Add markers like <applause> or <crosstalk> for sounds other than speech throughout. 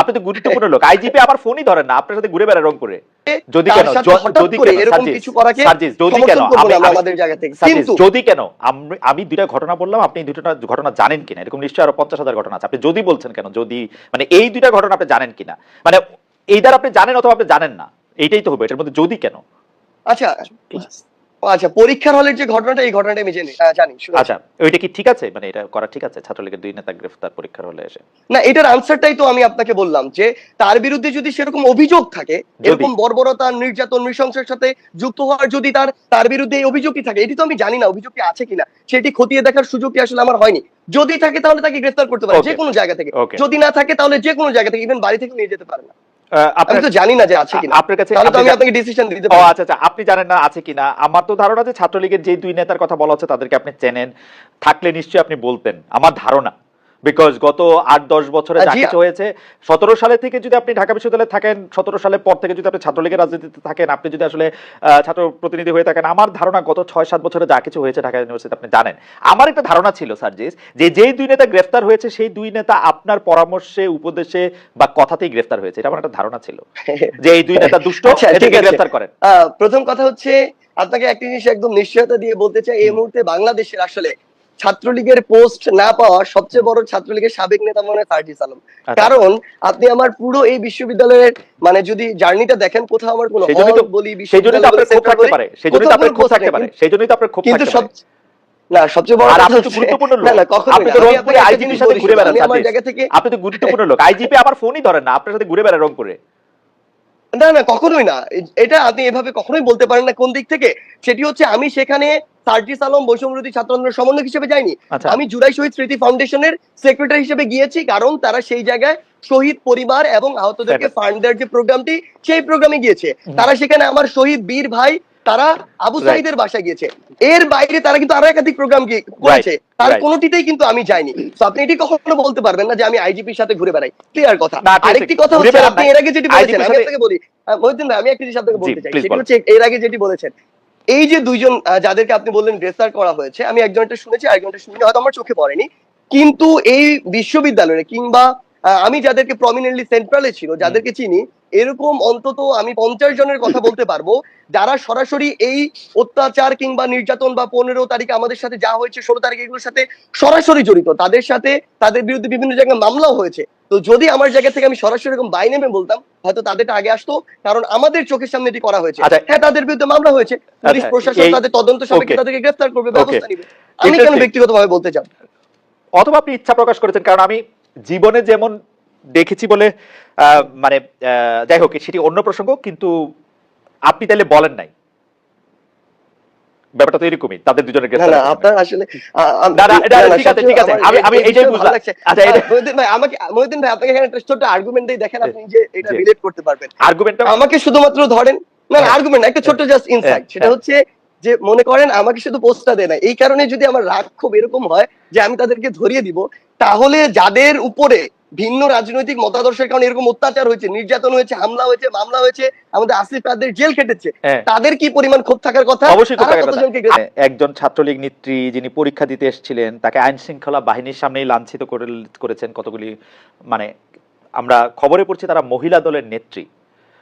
আপনি তো গুরুত্বপূর্ণ লোক। আইজিপি আবার ফোনই ধরেন না আপনার সাথে ঘুরে রংপুরে। যদি কেন? যদি যদি আমি দুইটা ঘটনা বললাম আপনি দুইটা ঘটনা জানেন কিনা? এরকম নিশ্চয়ই আরও পঞ্চাশ হাজার ঘটনা আছে। আপনি যদি বলছেন কেন? যদি মানে এই দুইটা ঘটনা আপনি জানেন কিনা? মানে এই দ্বারা আপনি জানেন অথবা আপনি জানেন না? এইটাই তো হবে এটার মধ্যে যদি কেন? আচ্ছা আচ্ছা পরীক্ষার হলের যে ঘটনাটা এই ঘটনাটা আমি জানি জানি আচ্ছা ওইটা কি ঠিক আছে? মানে এটা করা ঠিক আছে? ছাত্রলীগের দুই নেতা গ্রেফতার পরীক্ষার হলে এসে। না এটার আনসারটাই তো আমি আপনাকে বললাম যে তার বিরুদ্ধে যদি সেরকম অভিযোগ থাকে এরকম বর্বরতা নির্যাতন নৃশংসের সাথে যুক্ত হওয়ার যদি তার তার বিরুদ্ধে এই অভিযোগটি থাকে এটি তো আমি জানি না অভিযোগটি আছে কিনা সেটি খতিয়ে দেখার সুযোগটি আসলে আমার হয়নি। যদি থাকে তাহলে তাকে গ্রেফতার করতে পারে. যে কোনো জায়গা থেকে। যদি না থাকে তাহলে যে কোনো জায়গা থেকে ইভেন বাড়ি থেকে নিয়ে যেতে পারে না। আমি তো জানি না যে আছে কিনা। আপনার কাছে আপনি আমি আপনাকে ডিসিশন দিতে ও আচ্ছা আচ্ছা আপনি জানেন না আছে কিনা। আমার তো ধারণা যে ছাত্রলীগের যে দুই নেতার কথা বলা হচ্ছে তাদেরকে আপনি চেনেন। থাকলে নিশ্চয়ই আপনি বলতেন। আমার ধারণা। বিকজ গত আট দশ বছরে যা কিছু হয়েছে সতেরো সালে থেকে যদি আপনি ঢাকা বিশ্ববিদ্যালয়ে থাকেন সতেরো সালের পর থেকে যদি আপনি ছাত্রলীগের রাজনীতিতে থাকেন আপনি যদি আসলে ছাত্র প্রতিনিধি হয়ে থাকেন আমার ধারণা গত ছয় সাত বছরে যা কিছু হয়েছে ঢাকা ইউনিভার্সিটি আপনি জানেন। আমার একটা ধারণা ছিল সার্জিস যে যেই দুই নেতা গ্রেফতার হয়েছে সেই দুই নেতা আপনার পরামর্শে উপদেশে বা কথাতেই গ্রেফতার হয়েছে। এটা আমার একটা ধারণা ছিল <laughs> যে এই দুই নেতা দুষ্ট আচ্ছা। গ্রেফতার করেন। আহ, প্রথম কথা হচ্ছে আপনাকে একটা জিনিস একদম নিশ্চয়তা দিয়ে বলতে চাই এই মুহূর্তে বাংলাদেশের আসলে ছাত্রলীগের পোস্ট না পাওয়া সবচেয়ে বড় ছাত্রলীগের সাবেক নেতা মনে হয় ফারদিস আলম। আচ্ছা। কারণ আপনি আমার পুরো এই বিশ্ববিদ্যালয়ের মানে যদি জার্নিটা দেখেন কোথাও আমার কোনো বলি সেই তো আপনার ক্ষোভ থাকতে পারে। সেই তো আপনার ক্ষোভ থাকতে পারে। সেই জন্যই তো আপনার ক্ষোভ কিন্তু সব না সবচেয়ে বড় কথা হচ্ছে- গুরুত্বপূর্ণ লোক। আপনি তো রংপুরে আইজিপির সাথে ঘুরে বেড়ান আমার জায়গা থেকে আপনি তো গুরুত্বপূর্ণ লোক। আইজিপি আবার ফোনই ধরেন না আপনার সাথে ঘুরে বেড়ান রংপুরে। না না কখনোই না। এটা আপনি এভাবে কখনোই বলতে পারেন না কোন দিক থেকে। সেটি হচ্ছে আমি সেখানে সার্জিস আলম বৈষম্যবিরোধী ছাত্র আন্দোলনের সমন্বয়ক হিসেবে যাইনি। আচ্ছা। আমি জুলাই শহীদ স্মৃতি ফাউন্ডেশনের সেক্রেটারি হিসেবে গিয়েছি কারণ তারা সেই জায়গায় শহীদ পরিবার এবং আহতদেরকে ফান্ড দেওয়ার যে প্রোগ্রামটি সেই প্রোগ্রামে গিয়েছে। তারা সেখানে আমার শহীদ বীর ভাই তারা আবু. সাইদের বাসায় গিয়েছে। এর বাইরে তারা কিন্তু আরও একাধিক প্রোগ্রাম করেছে। তার. কোনোটিতেই কিন্তু আমি যাইনি। তো আপনি এটি কখনো বলতে পারবেন না যে আমি আইজিপির সাথে ঘুরে বেড়াই। ক্লিয়ার কথা। আরেকটি কথা হচ্ছে আপনি এর আগে যেটি বলেছেন আমি আপনাকে বলি মহিউদ্দিন ভাই আমি একটা জিনিস আপনাকে বলতে চাই। সেটি হচ্ছে এর আগে যেটি বলেছেন এই যে দুইজন যাদেরকে আপনি বললেন গ্রেফতার করা হয়েছে, আমি একজনটা শুনেছি, আরেকজনটা শুনি হয়তো আমার চোখে পড়েনি। কিন্তু এই বিশ্ববিদ্যালয়ে কিংবা আমি যাদেরকে প্রমিনেন্টলি সেন্ট্রালে ছিল, যাদেরকে চিনি, এরকম অন্তত আমি পঞ্চাশ জনের কথা বলতে পারব, যারা সরাসরি এই অত্যাচার কিংবা নির্যাতন বা পনেরো তারিখে আমাদের সাথে যা হয়েছে, ষোলো তারিখে এগুলোর সাথে সরাসরি জড়িত, তাদের সাথে তাদের বিরুদ্ধে বিভিন্ন জায়গায় মামলাও হয়েছে। তো যদি আমার জায়গা থেকে আমি সরাসরি এরকম বাই নেমে বলতাম হয়তো তাদেরটা আগে আসতো কারণ আমাদের চোখের সামনে এটি করা হয়েছে আচ্ছা। হ্যাঁ তাদের বিরুদ্ধে মামলা হয়েছে পুলিশ আচ্ছা, প্রশাসন তাদের তদন্ত সাপেক্ষে. তাদেরকে গ্রেফতার করবে ব্যবস্থা নিবে আমি কেন. ব্যক্তিগতভাবে বলতে চাই অথবা আপনি ইচ্ছা প্রকাশ করেছেন কারণ আমি জীবনে যেমন দেখেছি বলে আহ, মানে আহ, যাই হোক সেটি অন্য প্রসঙ্গ কিন্তু আপনি তাহলে বলেন নাই ব্যাপারটা তো এরকমই তাদের দুজনের গ্রেফতার না আপনার আসলে না, না, এটা ঠিক আছে, ঠিক আছে। আমি- আমি এইটাই বুঝলাম। আচ্ছা, এটা- মহিউদ্দিন ভাই আমাকে মহিউদ্দিন ভাই আপনাকে এখানে একটা ছোট আর্গুমেন্ট দিয়ে দেখেন আপনি যে এটা রিলেট করতে পারবেন আর্গুমেন্টটা আমাকে শুধুমাত্র ধরেন না হ্যাঁ। আর্গুমেন্ট একটা ছোট্ট জাস্ট ইনসাইট হ্যাঁ, সেটা হ্যাঁ। হচ্ছে যে মনে করেন আমাকে শুধু পোস্টটা দেয় না এই কারণে যদি আমার রাগ খুব এরকম হয় যে আমি তাদেরকে ধরিয়ে দিব তাহলে যাদের উপরে ভিন্ন রাজনৈতিক মতাদর্শের কারণে এরকম অত্যাচার হয়েছে নির্যাতন হয়েছে হামলা হয়েছে মামলা হয়েছে আমাদের আসিফ কাদের জেল খেটেছে হ্যাঁ। তাদের কি পরিমাণ ক্ষোভ থাকার কথা? অবশ্যই একজন ছাত্রলীগ নেত্রী যিনি পরীক্ষা দিতে এসেছিলেন তাকে আইন শৃঙ্খলা বাহিনীর সামনেই লাঞ্ছিত করে করেছেন কতগুলি মানে আমরা খবরে পড়ছি তারা মহিলা দলের নেত্রী।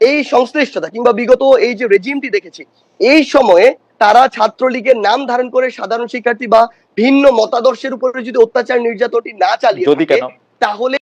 এই সংশ্লিষ্টতা কিংবা বিগত এই যে রেজিমটি দেখেছি এই সময়ে তারা ছাত্রলীগের নাম ধারণ করে সাধারণ শিক্ষার্থী বা ভিন্ন মতাদর্শের উপরে যদি অত্যাচার নির্যাতনটি না চালিয়ে তাহলে